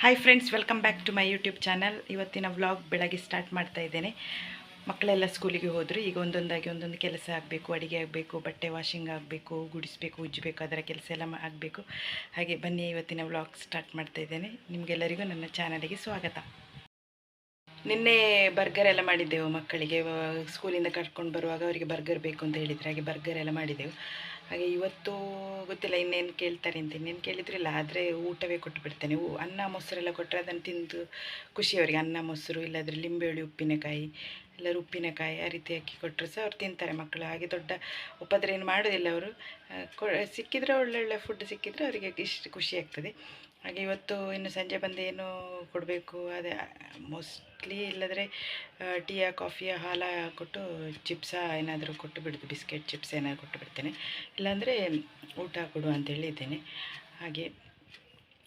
Hi friends welcome back to my YouTube channel ಇವತ್ತಿನ vlog ಬೆಳಗ್ಗೆ start ಮಾಡ್ತಾ ಇದ್ದೇನೆ. ಮಕ್ಕಳೆಲ್ಲ ಸ್ಕೂಲಿಗೆ ಹೋದರು. ಈಗ ಒಂದೊಂದಾಗಿ ಒಂದೊಂದು ಕೆಲಸ ಆಗಬೇಕು, ಅಡುಗೆ ಆಗಬೇಕು, ಬಟ್ಟೆ ವಾಷಿಂಗ್ ಆಗಬೇಕು, ಗುಡಿಸ್ಬೇಕು, ಉಜ್ಜಬೇಕು, ಅದರ ಕೆಲಸ ಎಲ್ಲ ಆಗಬೇಕು. ಹಾಗೆ ಬನ್ನಿ, ಇವತ್ತಿನ ವ್ಲಾಗ್ ಸ್ಟಾರ್ಟ್ ಮಾಡ್ತಾ ಇದ್ದೇನೆ. ನಿಮಗೆಲ್ಲರಿಗೂ ನನ್ನ ಚಾನಲಿಗೆ ಸ್ವಾಗತ. ನಿನ್ನೆ ಬರ್ಗರ್ ಎಲ್ಲ ಮಾಡಿದ್ದೆವು ಮಕ್ಕಳಿಗೆ. ಸ್ಕೂಲಿಂದ ಕರ್ಕೊಂಡು ಬರುವಾಗ ಅವರಿಗೆ ಬರ್ಗರ್ ಬೇಕು ಅಂತ ಹೇಳಿದರೆ. ಹಾಗೆ ಬರ್ಗರ್ ಎಲ್ಲ ಮಾಡಿದ್ದೆವು. ಹಾಗೆ ಇವತ್ತು ಗೊತ್ತಿಲ್ಲ, ಇನ್ನೇನು ಕೇಳ್ತಾರೆ ಅಂತ. ಇನ್ನೇನು ಕೇಳಿದ್ರಿಲ್ಲ ಆದರೆ ಊಟವೇ ಕೊಟ್ಟು ಬಿಡ್ತೇನೆ ಅನ್ನ, ಮೊಸರೆಲ್ಲ ಕೊಟ್ಟರೆ ಅದನ್ನು ತಿಂದು ಖುಷಿ ಅವರಿಗೆ ಅನ್ನ, ಮೊಸರು, ಇಲ್ಲಾಂದರೆ ಲಿಂಬೆಹುಳಿ ಉಪ್ಪಿನಕಾಯಿ ಎಲ್ಲರೂ ಉಪ್ಪಿನಕಾಯಿ ಆ ರೀತಿ ಹಾಕಿ ಕೊಟ್ಟರು ಸಹ ಅವ್ರು ತಿಂತಾರೆ ಮಕ್ಕಳು. ಹಾಗೆ ದೊಡ್ಡ ಉಪದ್ರ ಏನು ಮಾಡೋದಿಲ್ಲ ಅವರು. ಸಿಕ್ಕಿದರೆ ಒಳ್ಳೊಳ್ಳೆ ಫುಡ್ ಸಿಕ್ಕಿದರೆ ಅವರಿಗೆ ಇಷ್ಟು ಖುಷಿ ಆಗ್ತದೆ. ಹಾಗೆ ಇವತ್ತು ಇನ್ನು ಸಂಜೆ ಬಂದು ಏನು ಕೊಡಬೇಕು, ಅದೇ ಮೋಸ್ಟ್ಲಿ ಇಲ್ಲದ್ರೆ ಟೀಯ, ಕಾಫಿಯ ಹಾಲ ಕೊಟ್ಟು ಚಿಪ್ಸ ಏನಾದರೂ ಕೊಟ್ಟು ಬಿಡ್ದು ಬಿಸ್ಕೆಟ್ ಚಿಪ್ಸ್ ಏನಾದರೂ ಕೊಟ್ಟು ಬಿಡ್ತೇನೆ. ಇಲ್ಲಾಂದರೆ ಊಟ ಕೊಡು ಅಂತ ಹೇಳಿದ್ದೇನೆ. ಹಾಗೆ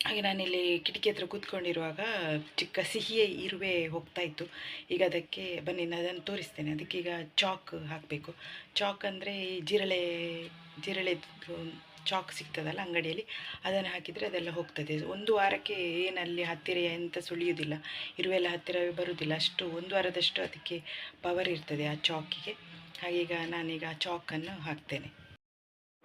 ಹಾಗೆ ನಾನಿಲ್ಲಿ ಕಿಟಕಿ ಹತ್ರ ಕೂತ್ಕೊಂಡಿರುವಾಗ ಚಿಕ್ಕ ಸಿಹಿಯೇ ಇರುವೆ ಹೋಗ್ತಾ ಇತ್ತು. ಈಗ ಅದಕ್ಕೆ ಬನ್ನಿ, ನಾನು ಅದನ್ನು ತೋರಿಸ್ತೇನೆ. ಅದಕ್ಕೀಗ ಚಾಕ್ ಹಾಕಬೇಕು. ಚಾಕ್ ಅಂದರೆ ಈ ಜಿರಳೆ, ಜಿರಳೆದು ಚಾಕ್ ಸಿಗ್ತದಲ್ಲ ಅಂಗಡಿಯಲ್ಲಿ, ಅದನ್ನು ಹಾಕಿದರೆ ಅದೆಲ್ಲ ಹೋಗ್ತದೆ. ಒಂದು ವಾರಕ್ಕೆ ಏನಲ್ಲಿ ಹತ್ತಿರ ಎಂತ ಸುಳಿಯೋದಿಲ್ಲ, ಇರುವೆಲ್ಲ ಹತ್ತಿರವೇ ಬರುವುದಿಲ್ಲ ಅಷ್ಟು ಒಂದು ವಾರದಷ್ಟು ಅದಕ್ಕೆ ಪವರ್ ಇರ್ತದೆ ಆ ಚಾಕಿಗೆ. ಹಾಗೀಗ ನಾನೀಗ ಆ ಚಾಕನ್ನು ಹಾಕ್ತೇನೆ.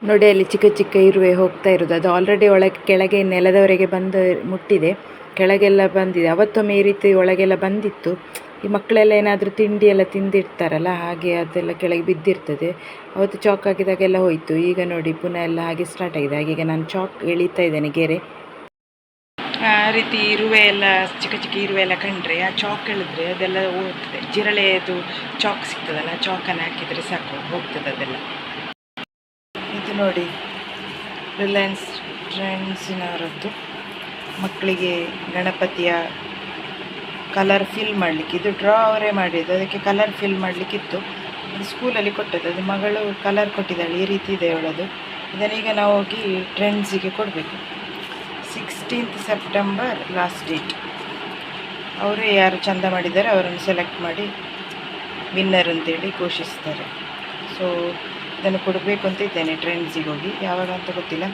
ನೋಡಿ, ಅಲ್ಲಿ ಚಿಕ್ಕ ಚಿಕ್ಕ ಇರುವೆ ಹೋಗ್ತಾ ಇರೋದು ಅದು ಆಲ್ರೆಡಿ ಒಳಗೆ, ಕೆಳಗೆ ನೆಲದವರೆಗೆ ಬಂದು ಮುಟ್ಟಿದೆ. ಕೆಳಗೆಲ್ಲ ಬಂದಿದೆ. ಅವತ್ತೊಮ್ಮೆ ಈ ರೀತಿ ಒಳಗೆಲ್ಲ ಬಂದಿತ್ತು. ಈ ಮಕ್ಕಳೆಲ್ಲ ಏನಾದರೂ ತಿಂಡಿ ಎಲ್ಲ ತಿಂದಿರ್ತಾರಲ್ಲ, ಹಾಗೆ ಅದೆಲ್ಲ ಕೆಳಗೆ ಬಿದ್ದಿರ್ತದೆ. ಅವತ್ತು ಚಾಕ್ ಹಾಕಿದಾಗೆಲ್ಲ ಹೋಯಿತು. ಈಗ ನೋಡಿ, ಪುನಃ ಎಲ್ಲ ಹಾಗೆ ಸ್ಟಾರ್ಟ್ ಆಗಿದೆ. ಹಾಗೀಗ ನಾನು ಚಾಕ್ ಎಳಿತಾ ಇದ್ದೇನೆ, ಗೆರೆ. ಆ ರೀತಿ ಇರುವೆ ಎಲ್ಲ, ಚಿಕ್ಕ ಚಿಕ್ಕ ಇರುವೆ ಎಲ್ಲ ಕಂಡ್ರೆ, ಆ ಚಾಕ್ ಎಳೆದ್ರೆ ಅದೆಲ್ಲ ಹೋಗ್ತದೆ. ಜಿರಳೆದು ಚಾಕ್ ಸಿಗ್ತದಲ್ಲ ಚಾಕನ್ನು ಹಾಕಿದರೆ ಸಾಕು, ಹೋಗ್ತದೆ ಅದೆಲ್ಲ. ಇದು ನೋಡಿ ರಿಲಯನ್ಸ್ ಟ್ರೆಂಡ್ಸಿನವರದ್ದು ಮಕ್ಕಳಿಗೆ ಗಣಪತಿಯ ಕಲರ್ ಫಿಲ್ ಮಾಡಲಿಕ್ಕೆ, ಇದು ಡ್ರಾ ಅವರೇ ಮಾಡಿದ್ದು, ಅದಕ್ಕೆ ಕಲರ್ ಫಿಲ್ ಮಾಡಲಿಕ್ಕಿತ್ತು. ಅದು ಸ್ಕೂಲಲ್ಲಿ ಕೊಟ್ಟದ್ದು, ಅದು ಮಗಳು ಕಲರ್ ಕೊಟ್ಟಿದ್ದಾಳೆ, ಈ ರೀತಿ ಇದೆ ಅವಳದು. ಇದನ್ನೀಗ ನಾವು ಹೋಗಿ ಟ್ರೆಂಡ್ಸಿಗೆ ಕೊಡಬೇಕು. ಸಿಕ್ಸ್ಟೀನ್ತ್ ಸೆಪ್ಟೆಂಬರ್ ಲಾಸ್ಟ್ ಡೇಟ್ ಅವರೇ ಯಾರು ಚಂದ ಮಾಡಿದ್ದಾರೆ, ಅವರನ್ನು ಸೆಲೆಕ್ಟ್ ಮಾಡಿ ವಿನ್ನರ್ ಅಂತೇಳಿ ಘೋಷಿಸ್ತಾರೆ. ಸೊ ಇದನ್ನು ಕೊಡಬೇಕು ಅಂತ ಇದ್ದೇನೆ ಟ್ರೆಂಡ್ಸಿಗೆ ಹೋಗಿ. ಯಾವಾಗ ಅಂತ ಗೊತ್ತಿಲ್ಲ.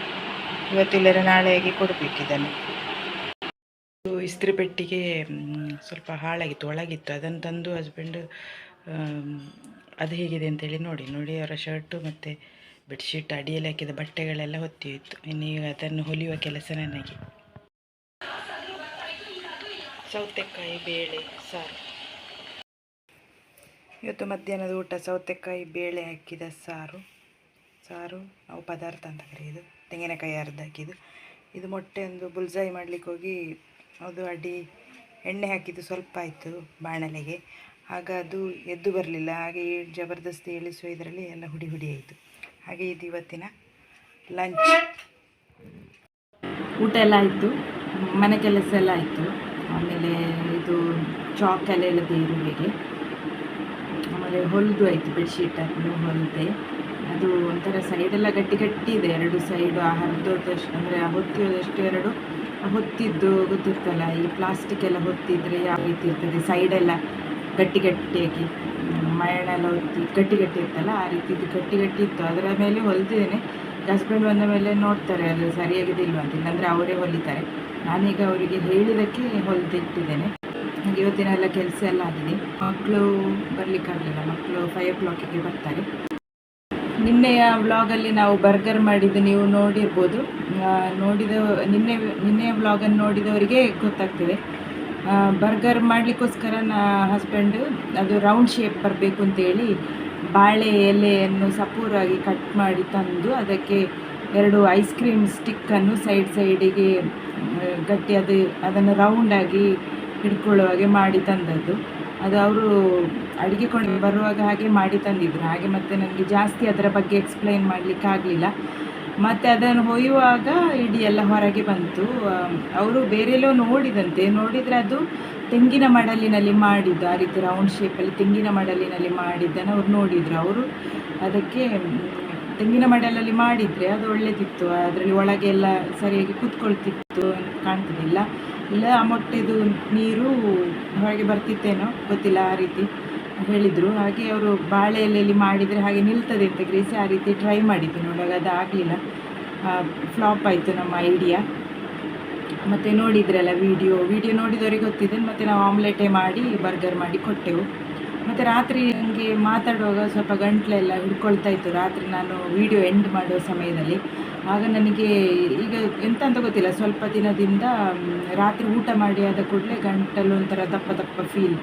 ಇವತ್ತಿಲ್ಲರೆ ನಾಳೆಗೆ ಕೊಡಬೇಕು ಇದನ್ನು. ಇದು ಇಸ್ತ್ರಿ ಪೆಟ್ಟಿಗೆ ಸ್ವಲ್ಪ ಹಾಳಾಗಿತ್ತು, ಒಳಗಿತ್ತು. ಅದನ್ನು ತಂದು ಹಸ್ಬೆಂಡ್ ಅದು ಹೇಗಿದೆ ಅಂತೇಳಿ ನೋಡಿ. ನೋಡಿ ಅವರ ಶರ್ಟು ಮತ್ತು ಬೆಡ್ಶೀಟ್ ಅಡಿಯಲ್ಲಿ ಹಾಕಿದ ಬಟ್ಟೆಗಳೆಲ್ಲ ಹೊತ್ತಿತ್ತು ಇನ್ನು ಇನ್ನೀಗ ಅದನ್ನು ಹೊಲಿಯುವ ಕೆಲಸ ನನಗೆ. ಸೌತೆಕಾಯಿ ಬೇಳೆ, ಸಾರು. ಇವತ್ತು ಮಧ್ಯಾಹ್ನದ ಊಟ, ಸೌತೆಕಾಯಿ ಬೇಳೆ ಹಾಕಿದ ಸಾರು. ಸಾರು ನಾವು ಪದಾರ್ಥ ಅಂತ ಕರೆಯೋದು. ತೆಂಗಿನಕಾಯಿ ಅರ್ಧ ಹಾಕಿದ್ದು. ಇದು ಮೊಟ್ಟೆ ಒಂದು ಬುಲ್ಸಾಯಿ ಮಾಡಲಿಕ್ಕೆ ಹೋಗಿ ಅದು ಅಡಿ ಎಣ್ಣೆ ಹಾಕಿದ್ದು ಸ್ವಲ್ಪ ಆಯಿತು ಬಾಣಲೆಗೆ. ಆಗ ಅದು ಎದ್ದು ಬರಲಿಲ್ಲ. ಹಾಗೆ ಜಬರ್ದಸ್ತಿ ಇಳಿಸುವ ಇದರಲ್ಲಿ ಎಲ್ಲ ಹುಡಿ ಹುಡಿ ಆಯಿತು. ಹಾಗೆ ಇದು ಇವತ್ತಿನ ಲಂಚ್. ಊಟ ಎಲ್ಲ ಆಯಿತು. ಮನೆ ಕೆಲಸ ಎಲ್ಲ ಆಯಿತು. ಆಮೇಲೆ ಇದು ಚಾಕ್ ಎಲ್ಲ ಇಲ್ಲದೆ ಇರುವೆಗೆ. ಆಮೇಲೆ ಹೊಲಿದು ಆಯಿತು ಬೆಡ್ಶೀಟ್ ಹಾಕೊಂಡು ಹೊಲಿದೆ. ಅದು ಒಂಥರ ಸೈಡೆಲ್ಲ ಗಟ್ಟಿ ಗಟ್ಟಿ ಇದೆ. ಎರಡು ಸೈಡು ಆ ಹರಿದೋದಷ್ಟು, ಅಂದರೆ ಆ ಹೊತ್ತಿರೋದಷ್ಟು ಎರಡು ಹೊತ್ತಿದ್ದು ಗೊತ್ತಿರ್ತಲ್ಲ, ಈ ಪ್ಲಾಸ್ಟಿಕ್ ಎಲ್ಲ ಹೊತ್ತಿದ್ರೆ ಯಾವ ರೀತಿ ಇರ್ತದೆ ಸೈಡೆಲ್ಲ ಗಟ್ಟಿ ಗಟ್ಟಿಯಾಗಿ ಎಲ್ಲ ಹೊತ್ತಿ ಗಟ್ಟಿ ಗಟ್ಟಿ ಇರ್ತಲ್ಲ ಆ ರೀತಿ ಗಟ್ಟಿ ಗಟ್ಟಿ ಇತ್ತು. ಅದರ ಮೇಲೆ ಹೊಲಿದಿದ್ದೇನೆ ಹಸ್ಬೆಂಡ್ ಬಂದ ಮೇಲೆ ನೋಡ್ತಾರೆ, ಅದು ಸರಿಯಾಗಿದೆ ಇಲ್ವಾ ಅಂತ. ಇಲ್ಲಾಂದರೆ ಅವರೇ ಹೊಲಿತಾರೆ. ನಾನೀಗ ಅವರಿಗೆ ಹೇಳಿದಕ್ಕೆ ಹೊಲಿದಿಟ್ಟಿದ್ದೇನೆ. ನನಗೆ ಇವತ್ತಿನ ಎಲ್ಲ ಕೆಲಸ ಎಲ್ಲ ಆಗಿದೆ. ಮಕ್ಕಳು ಬರಲಿಕ್ಕಾಗಲಿಲ್ಲ ಮಕ್ಕಳು ಫೈವ್ ಓ ಕ್ಲಾಕಿಗೆ ಬರ್ತಾರೆ. ನಿನ್ನೆಯ ವ್ಲಾಗಲ್ಲಿ ನಾವು ಬರ್ಗರ್ ಮಾಡಿದ್ದು ನೀವು ನೋಡಿರ್ಬೋದು. ಆ, ನೋಡಿದ ನಿನ್ನೆ ನಿನ್ನೆಯ ವ್ಲಾಗನ್ನು ನೋಡಿದವರಿಗೆ ಗೊತ್ತಾಗ್ತದೆ. ಬರ್ಗರ್ ಮಾಡಲಿಕ್ಕೋಸ್ಕರ ನಾ ಹಸ್ಬೆಂಡ್ ಅದು ರೌಂಡ್ ಶೇಪ್ ಬರಬೇಕು ಅಂತೇಳಿ ಬಾಳೆ ಎಲೆಯನ್ನು ಸಪೂರಾಗಿ ಕಟ್ ಮಾಡಿ ತಂದು ಅದಕ್ಕೆ ಎರಡು ಐಸ್ ಕ್ರೀಮ್ ಸ್ಟಿಕ್ಕನ್ನು ಸೈಡ್ ಸೈಡಿಗೆ ಗಟ್ಟಿ ಅದು ಅದನ್ನು ರೌಂಡಾಗಿ ಹಿಡ್ಕೊಳ್ಳೋ ಹಾಗೆ ಮಾಡಿ ತಂದದ್ದು. ಅದು ಅವರು ಅಡುಗೆ ಕೊಂಡು ಬರುವಾಗ ಹಾಗೆ ಮಾಡಿ ತಂದಿದ್ದರು ಹಾಗೆ ಮತ್ತೆ ನನಗೆ ಜಾಸ್ತಿ ಅದರ ಬಗ್ಗೆ ಎಕ್ಸ್ಪ್ಲೈನ್ ಮಾಡಲಿಕ್ಕೆ ಆಗಲಿಲ್ಲ ಮತ್ತು ಅದನ್ನು ಹೊಯ್ಯುವಾಗ ಇಡೀ ಎಲ್ಲ ಹೊರಗೆ ಬಂತು. ಅವರು ಬೇರೆಲ್ಲೋ ನೋಡಿದಂತೆ, ನೋಡಿದರೆ ಅದು ತೆಂಗಿನ ಮಡಲಿನಲ್ಲಿ ಮಾಡಿದ್ದು, ಆ ರೀತಿ ರೌಂಡ್ ಶೇಪಲ್ಲಿ ತೆಂಗಿನ ಮಡಲಿನಲ್ಲಿ ಮಾಡಿದ್ದನ್ನು ಅವ್ರು ನೋಡಿದರು. ಅವರು ಅದಕ್ಕೆ ತೆಂಗಿನ ಮಡಲಲ್ಲಿ ಮಾಡಿದರೆ ಅದು ಒಳ್ಳೆದಿತ್ತು. ಅದರಲ್ಲಿ ಒಳಗೆ ಎಲ್ಲ ಸರಿಯಾಗಿ ಕೂತ್ಕೊಳ್ತಿತ್ತು ಅಂತ ಕಾಣ್ತದಿಲ್ಲ ಇಲ್ಲ, ಆ ಮೊಟ್ಟೆದು ನೀರು ಹೊರಗೆ ಬರ್ತಿತ್ತೇನೋ ಗೊತ್ತಿಲ್ಲ ಆ ರೀತಿ. ಹೇಳಿದರು. ಹಾಗೆ ಅವರು ಬಾಳೆ ಎಲೆಯಲ್ಲಿ ಮಾಡಿದರೆ ಹಾಗೆ ನಿಲ್ತದೆ ಅಂತ ಗ್ರೇಸಿ ಆ ರೀತಿ ಟ್ರೈ ಮಾಡಿದ್ದು. ನೋಡುವಾಗ ಅದು ಆಗಲಿಲ್ಲ. ಫ್ಲಾಪ್ ಆಯಿತು ನಮ್ಮ ಐಡಿಯಾ ಮತ್ತು ನೋಡಿದ್ರಲ್ಲ ವಿಡಿಯೋ ವಿಡಿಯೋ ನೋಡಿದವರಿಗೆ ಗೊತ್ತಿದೆ. ಮತ್ತು ನಾವು ಆಮ್ಲೆಟೇ ಮಾಡಿ ಬರ್ಗರ್ ಮಾಡಿ ಕೊಟ್ಟೆವು. ಮತ್ತು ರಾತ್ರಿ ನನಗೆ ಮಾತಾಡುವಾಗ ಸ್ವಲ್ಪ ಗಂಟ್ಲೆಲ್ಲ ಹಿಡ್ಕೊಳ್ತಾ ಇತ್ತು. ರಾತ್ರಿ ನಾನು ವಿಡಿಯೋ ಎಂಡ್ ಮಾಡುವ ಸಮಯದಲ್ಲಿ. ಆಗ ನನಗೆ ಈಗ ಎಂತ ಅಂತ ಗೊತ್ತಿಲ್ಲ. ಸ್ವಲ್ಪ ದಿನದಿಂದ ರಾತ್ರಿ ಊಟ ಮಾಡಿ ಆದ ಕೂಡಲೇ ಗಂಟಲು ಒಂಥರ ದಪ್ಪ ದಪ್ಪ ಫೀಲ್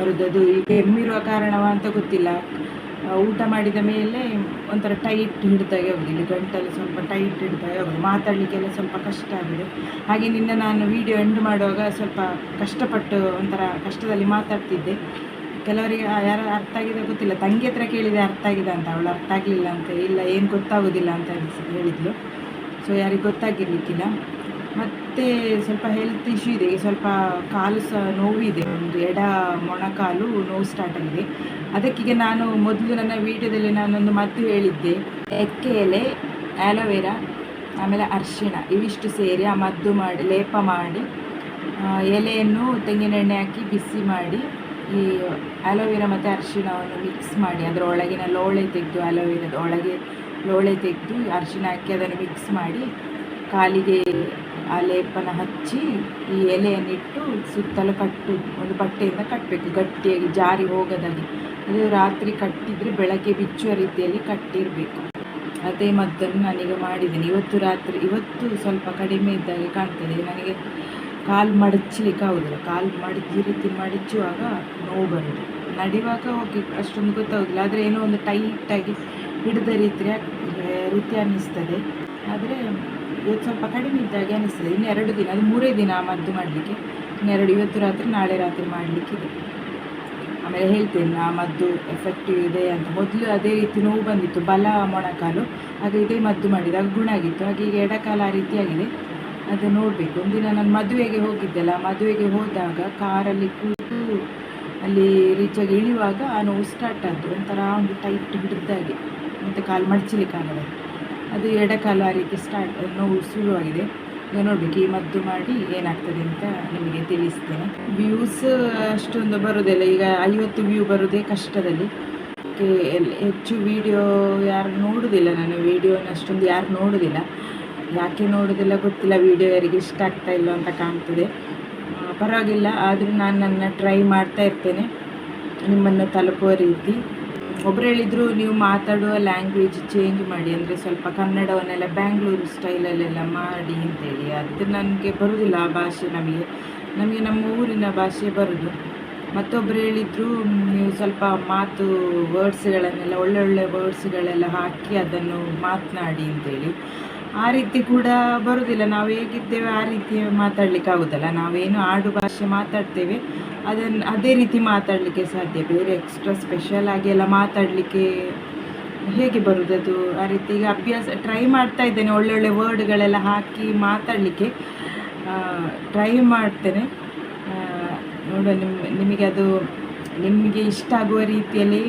ಈಗ ಕೆಮ್ಮಿರುವ ಕಾರಣವ ಅಂತ ಗೊತ್ತಿಲ್ಲ. ಊಟ ಮಾಡಿದ ಮೇಲೆ ಒಂಥರ ಟೈಟ್ ಹಿಡಿದಾಗೆ ಇಲ್ಲಿ ಗಂಟಲು ಸ್ವಲ್ಪ ಟೈಟ್ ಹಿಡಿದಾಗೆ ಹೋಗುದು. ಮಾತಾಡಲಿಕ್ಕೆಲ್ಲ ಸ್ವಲ್ಪ ಕಷ್ಟ ಆಗಿದೆ. ಹಾಗೆ ನಿನ್ನ ನಾನು ವಿಡಿಯೋ ಎಂಡ್ ಮಾಡುವಾಗ ಸ್ವಲ್ಪ ಕಷ್ಟಪಟ್ಟು ಒಂಥರ ಕಷ್ಟದಲ್ಲಿ ಮಾತಾಡ್ತಿದ್ದೆ. ಕೆಲವರಿಗೆ ಯಾರು ಅರ್ಥ ಆಗಿದೆ ಗೊತ್ತಿಲ್ಲ. ತಂಗಿ ಹತ್ರ ಕೇಳಿದೆ ಅರ್ಥ ಆಗಿದೆ ಅಂತ. ಅವಳು ಅರ್ಥ ಆಗಲಿಲ್ಲ ಅಂತ. ಇಲ್ಲ, ಏನು ಗೊತ್ತಾಗೋದಿಲ್ಲ ಅಂತ ಹೇಳಿದ್ಲು. ಸೊ ಯಾರಿಗೆ ಗೊತ್ತಾಗಿರ್ಲಿಕ್ಕಿಲ್ಲ. ಮತ್ತು ಸ್ವಲ್ಪ ಹೆಲ್ತ್ ಇಶ್ಯೂ ಇದೆ, ಸ್ವಲ್ಪ ಕಾಲು ಸಹ ನೋವಿದೆ, ಒಂದು ಎಡ ಮೊಣಕಾಲು ನೋವು ಸ್ಟಾರ್ಟ್ ಆಗಿದೆ. ಅದಕ್ಕೀಗ ನಾನು ಮೊದಲು ನನ್ನ ವೀಡಿಯೋದಲ್ಲಿ ನಾನೊಂದು ಮದ್ದು ಹೇಳಿದ್ದೆ. ಎಕ್ಕೆ ಎಲೆ ಆ್ಯಲೋವೆರಾ ಆಮೇಲೆ ಅರಿಶಿಣ, ಇವಿಷ್ಟು ಸೇರಿ ಆ ಮದ್ದು ಮಾಡಿ, ಲೇಪ ಮಾಡಿ ಎಲೆಯನ್ನು ತೆಂಗಿನೆಣ್ಣೆ ಹಾಕಿ ಬಿಸಿ ಮಾಡಿ, ಈ ಆಲೋವೆರಾ ಮತ್ತು ಅರಿಶಿಣವನ್ನು ಮಿಕ್ಸ್ ಮಾಡಿ ಅದರ ಒಳಗಿನ ಲೋಳೆ ತೆಗೆದು ಆಲೋವೆರಾದ ಒಳಗೆ ಲೋಳೆ ತೆಗೆದು ಅರಿಶಿಣ ಹಾಕಿ ಅದನ್ನು ಮಿಕ್ಸ್ ಮಾಡಿ, ಕಾಲಿಗೆ ಆ ಲೇಪನ ಹಚ್ಚಿ ಈ ಎಲೆಯನ್ನಿಟ್ಟು ಸುತ್ತಲೂ ಕಟ್ಟು, ಒಂದು ಬಟ್ಟೆಯಿಂದ ಕಟ್ಟಬೇಕು. ಗಟ್ಟಿಯಾಗಿ ಜಾರಿ ಹೋಗದಾಗೆ ಅದು ರಾತ್ರಿ ಕಟ್ಟಿದರೆ ಬೆಳಗ್ಗೆ ಬಿಚ್ಚುವ ರೀತಿಯಲ್ಲಿ ಕಟ್ಟಿರಬೇಕು. ಅದೇ ಮದ್ದನ್ನು ನಾನೀಗ ಮಾಡಿದ್ದೀನಿ. ಇವತ್ತು ರಾತ್ರಿ, ಇವತ್ತು ಸ್ವಲ್ಪ ಕಡಿಮೆ ಇದ್ದಾಗೆ ಕಾಣ್ತದೆ. ನನಗೆ ಕಾಲು ಮಡಚಲಿಕ್ಕೆ ಆಗೋದಿಲ್ಲ. ಕಾಲು ಮಡಚಿ ರೀತಿ ಮಡಚುವಾಗ ನೋವು ಬರೋದು ನಡೆಯುವಾಗ ಹೋಗಿ, ಅಷ್ಟೊಂದು ಗೊತ್ತಾಗೋದಿಲ್ಲ. ಆದರೆ ಏನೋ ಒಂದು ಟೈಟಾಗಿ ಹಿಡಿದ ರೀತಿ ರೀತಿ ಅನ್ನಿಸ್ತದೆ. ಆದರೆ ಇವತ್ತು ಸ್ವಲ್ಪ ಕಡಿಮೆ ಇದ್ದಾಗೆ ಅನಿಸ್ತದೆ. ಇನ್ನು ಎರಡು ದಿನ, ಅದು ಮೂರೇ ದಿನ ಮದ್ದು ಮಾಡಲಿಕ್ಕೆ. ಇನ್ನೆರಡು ಇವತ್ತು ರಾತ್ರಿ, ನಾಳೆ ರಾತ್ರಿ ಮಾಡಲಿಕ್ಕಿದೆ ಆಮೇಲೆ ಹೇಳ್ತೇನೆ, ಆ ಮದ್ದು ಎಫೆಕ್ಟಿವ್ ಇದೆ ಅಂತ. ಮೊದಲು ಅದೇ ರೀತಿ ನೋವು ಬಂದಿತ್ತು, ಬಲ ಮೊಣಕಾಲು. ಹಾಗೆ ಇದೇ ಮದ್ದು ಮಾಡಿದಾಗ ಗುಣ ಆಗಿತ್ತು. ಹಾಗೆ ಈಗ ಎಡಕಾಲ ಆ ರೀತಿಯಾಗಿದೆ ಅದು ನೋಡಬೇಕು. ಒಂದಿನ ನಾನು ಮದುವೆಗೆ ಹೋಗಿದ್ದೆಲ್ಲ, ಮದುವೆಗೆ ಹೋದಾಗ ಕಾರಲ್ಲಿ ಕೂತು ಅಲ್ಲಿ ರೀಚಾಗಿ ಇಳಿಯುವಾಗ ಆ ನೋವು ಸ್ಟಾರ್ಟ್ ಆಯಿತು ಒಂಥರ ಒಂದು ಟೈಟ್ ಹಿಡಿದಾಗೆ ಮತ್ತು ಕಾಲು ಮಡಚಲಿಕ್ಕಾಗಲ್ಲ. ಅದು ಎಡಕಾಲು ಆ ರೀತಿ ಸ್ಟಾರ್ಟ್ ನೋವು ಶುರುವಾಗಿದೆ. ಈಗ ನೋಡಬೇಕು, ಈ ಮದ್ದು ಮಾಡಿ ಏನಾಗ್ತದೆ ಅಂತ ನಿಮಗೆ ತಿಳಿಸ್ತೇನೆ. ವ್ಯೂಸ್ ಅಷ್ಟೊಂದು ಬರೋದಿಲ್ಲ ಈಗ ಐವತ್ತು ವ್ಯೂ ಬರೋದೇ ಕಷ್ಟದಲ್ಲಿ. ಹೆಚ್ಚು ವಿಡಿಯೋ ಯಾರು ನೋಡೋದಿಲ್ಲ ನಾನು. ವಿಡಿಯೋನ ಅಷ್ಟೊಂದು ಯಾರು ನೋಡೋದಿಲ್ಲ ಯಾಕೆ ನೋಡೋದಿಲ್ಲ ಗೊತ್ತಿಲ್ಲ. ವಿಡಿಯೋ ಯಾರಿಗೆ ಇಷ್ಟ ಆಗ್ತಾ ಇಲ್ಲ ಅಂತ ಕಾಣ್ತದೆ. ಪರವಾಗಿಲ್ಲ. ಆದರೂ ನಾನು ನನ್ನ ಟ್ರೈ ಮಾಡ್ತಾ ಇರ್ತೇನೆ. ನಿಮ್ಮನ್ನು ತಲುಪುವ ರೀತಿ. ಒಬ್ರು ಹೇಳಿದರು, ನೀವು ಮಾತಾಡುವ ಲ್ಯಾಂಗ್ವೇಜ್ ಚೇಂಜ್ ಮಾಡಿ, ಅಂದರೆ ಸ್ವಲ್ಪ ಕನ್ನಡವನ್ನೆಲ್ಲ ಬ್ಯಾಂಗ್ಳೂರು ಸ್ಟೈಲಲ್ಲೆಲ್ಲ ಮಾಡಿ ಅಂತೇಳಿ ಅದು ನನಗೆ ಬರೋದಿಲ್ಲ ಆ ಭಾಷೆ ನಮಗೆ. ನಮಗೆ ನಮ್ಮ ಊರಿನ ಭಾಷೆ ಬರೋದು. ಮತ್ತೊಬ್ಬರು ಹೇಳಿದ್ರು, ನೀವು ಸ್ವಲ್ಪ ಮಾತು ವರ್ಡ್ಸ್ಗಳನ್ನೆಲ್ಲ ಒಳ್ಳೊಳ್ಳೆ ವರ್ಡ್ಸ್ಗಳೆಲ್ಲ ಹಾಕಿ ಅದನ್ನು ಮಾತನಾಡಿ ಅಂತೇಳಿ ಆ ರೀತಿ ಕೂಡ ಬರುವುದಿಲ್ಲ ನಾವು ಹೇಗಿದ್ದೇವೆ ಆ ರೀತಿ ಮಾತಾಡಲಿಕ್ಕೆ ಆಗೋದಲ್ಲ. ನಾವೇನು ಆಡು ಭಾಷೆ ಮಾತಾಡ್ತೇವೆ. ಅದನ್ನು ಅದೇ ರೀತಿ ಮಾತಾಡಲಿಕ್ಕೆ ಸಾಧ್ಯ. ಬೇರೆ ಎಕ್ಸ್ಟ್ರಾ ಸ್ಪೆಷಲ್ ಆಗಿ ಎಲ್ಲ ಮಾತಾಡಲಿಕ್ಕೆ ಹೇಗೆ ಬರೋದು ಅದು? ಆ ರೀತಿ ಈಗ ಅಭ್ಯಾಸ ಟ್ರೈ ಮಾಡ್ತಾ ಇದ್ದೇನೆ. ಒಳ್ಳೊಳ್ಳೆ ವರ್ಡ್ಗಳೆಲ್ಲ ಹಾಕಿ ಮಾತಾಡಲಿಕ್ಕೆ ಟ್ರೈ ಮಾಡ್ತೇನೆ. ನೋಡುವ ನಿಮ್ಮ ನಿಮಗೆ ಅದು, ನಿಮಗೆ ಇಷ್ಟ ಆಗುವ ರೀತಿಯಲ್ಲಿ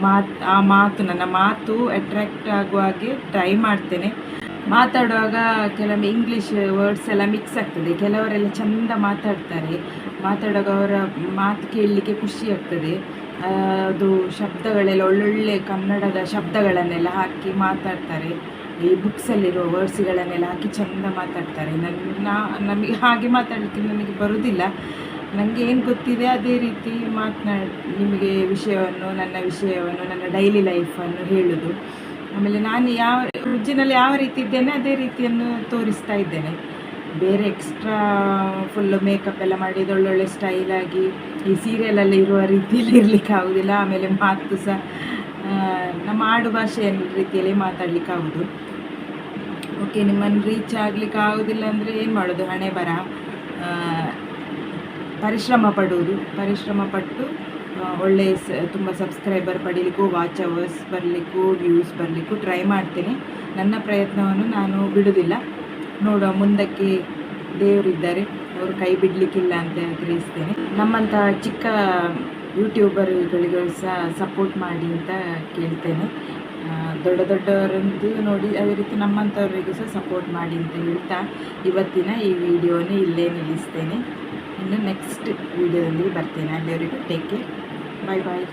ಮಾತು, ಆ ಮಾತು, ನನ್ನ ಮಾತು ಅಟ್ರಾಕ್ಟ್ ಆಗುವ ಹಾಗೆ ಟ್ರೈ ಮಾಡ್ತೇನೆ. ಮಾತಾಡುವಾಗ ಕೆಲವೊಮ್ಮೆ ಇಂಗ್ಲೀಷ್ ವರ್ಡ್ಸ್ ಎಲ್ಲ ಮಿಕ್ಸ್ ಆಗ್ತದೆ. ಕೆಲವರೆಲ್ಲ ಚಂದ ಮಾತಾಡ್ತಾರೆ. ಮಾತಾಡುವಾಗ ಅವರ ಮಾತು ಕೇಳಲಿಕ್ಕೆ ಖುಷಿ ಆಗ್ತದೆ. ಅದು ಶಬ್ದಗಳೆಲ್ಲ, ಒಳ್ಳೊಳ್ಳೆ ಕನ್ನಡದ ಶಬ್ದಗಳನ್ನೆಲ್ಲ ಹಾಕಿ ಮಾತಾಡ್ತಾರೆ. ಈ ಬುಕ್ಸಲ್ಲಿರುವ ವರ್ಡ್ಸ್ಗಳನ್ನೆಲ್ಲ ಹಾಕಿ ಚಂದ ಮಾತಾಡ್ತಾರೆ. ನನ್ನ ನಮಗೆ ಹಾಗೆ ಮಾತಾಡಲಿಕ್ಕೆ ನನಗೆ ಬರುವುದಿಲ್ಲ ನನಗೆ ಏನು ಗೊತ್ತಿದೆ ಅದೇ ರೀತಿ ಮಾತನಾಡಿ ನಿಮಗೆ ವಿಷಯವನ್ನು, ನನ್ನ ವಿಷಯವನ್ನು, ನನ್ನ ಡೈಲಿ ಲೈಫನ್ನು ಹೇಳೋದು. ಆಮೇಲೆ ನಾನು ಯಾವ ಉಜ್ಜಿನಲ್ಲಿ ಯಾವ ರೀತಿ ಇದ್ದೇನೆ, ಅದೇ ರೀತಿಯನ್ನು ತೋರಿಸ್ತಾ ಇದ್ದೇನೆ. ಬೇರೆ ಎಕ್ಸ್ಟ್ರಾ ಫುಲ್ಲು ಮೇಕಪ್ ಎಲ್ಲ ಮಾಡಿದ ಒಳ್ಳೊಳ್ಳೆ ಸ್ಟೈಲಾಗಿ ಈ ಸೀರಿಯಲಲ್ಲಿ ಇರುವ ರೀತಿಯಲ್ಲಿ ಇರಲಿಕ್ಕೆ ಆಗೋದಿಲ್ಲ. ಆಮೇಲೆ ಮಾತು ಸಹ ನಮ್ಮ ಆಡು ಭಾಷೆಯ ರೀತಿಯಲ್ಲಿ ಮಾತಾಡ್ಲಿಕ್ಕೆ ಆಗೋದು. ಓಕೆ ನಿಮ್ಮನ್ನು ರೀಚ್ ಆಗ್ಲಿಕ್ಕೆ ಆಗೋದಿಲ್ಲ ಅಂದರೆ ಏನು ಮಾಡೋದು? ಹಣೆ ಬರ. ಪರಿಶ್ರಮ ಪಡುವುದು. ಪರಿಶ್ರಮ ಪಟ್ಟು ಆ, ಒಳ್ಳೆ ಸ ತುಂಬ ಸಬ್ಸ್ಕ್ರೈಬರ್ ಪಡೀಲಿಕ್ಕೂ ವಾಚ್ ಅವರ್ಸ್ ಬರಲಿಕ್ಕೂ ವ್ಯೂಸ್ ಬರಲಿಕ್ಕೂ ಟ್ರೈ ಮಾಡ್ತೇನೆ. ನನ್ನ ಪ್ರಯತ್ನವನ್ನು ನಾನು ಬಿಡೋದಿಲ್ಲ. ನೋಡುವ ಮುಂದಕ್ಕೆ ದೇವರಿದ್ದಾರೆ. ಅವರು ಕೈ ಬಿಡಲಿಕ್ಕಿಲ್ಲ ಅಂತ ಗ್ರಹಿಸ್ತೇನೆ ನಮ್ಮಂಥ ಚಿಕ್ಕ ಯೂಟ್ಯೂಬರ್ಗಳಿಗೂ ಸಹ ಸಪೋರ್ಟ್ ಮಾಡಿ ಅಂತ ಕೇಳ್ತೇನೆ. ದೊಡ್ಡ ದೊಡ್ಡವರಂತೂ ನೋಡಿ ಅದೇ ರೀತಿ ನಮ್ಮಂಥವ್ರಿಗೂ ಸಹ ಸಪೋರ್ಟ್ ಮಾಡಿ ಅಂತ ಹೇಳ್ತಾ ಇವತ್ತಿನ ಈ ವಿಡಿಯೋನ ಇಲ್ಲೇ ನಿಲ್ಲಿಸ್ತೇನೆ. ಇನ್ನು ನೆಕ್ಸ್ಟ್ ವೀಡಿಯೋದೊಂದಿಗೆ ಬರ್ತೇನೆ. ಅಲ್ಲಿವರೆಗೂ ಟೇಕ್ ಕೇರ್ ಬಾಯ್ ಬಾಯ್